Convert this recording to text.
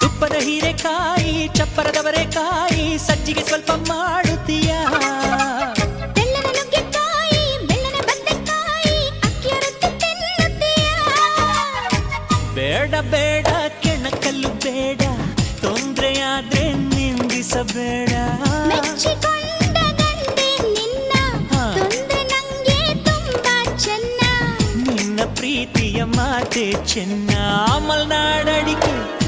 ತುಪ್ಪದ ಹೀರೆಕಾಯಿ ಚಪ್ಪರದವರೆಕಾಯಿ ಸಜ್ಜಿಗೆ ಸ್ವಲ್ಪ ಮಾಡುತ್ತೀಯ ಬೇಡ ಬೇಡ ಕೆಣಕಲ್ಲು ಬೇಡ ತೊಂದ್ರೆಯಾದ್ರೆ ನಿಂದಿಸಬೇಡ ನಿನ್ನ ಪ್ರೀತಿಯ ಮಾತೆ ಚೆನ್ನ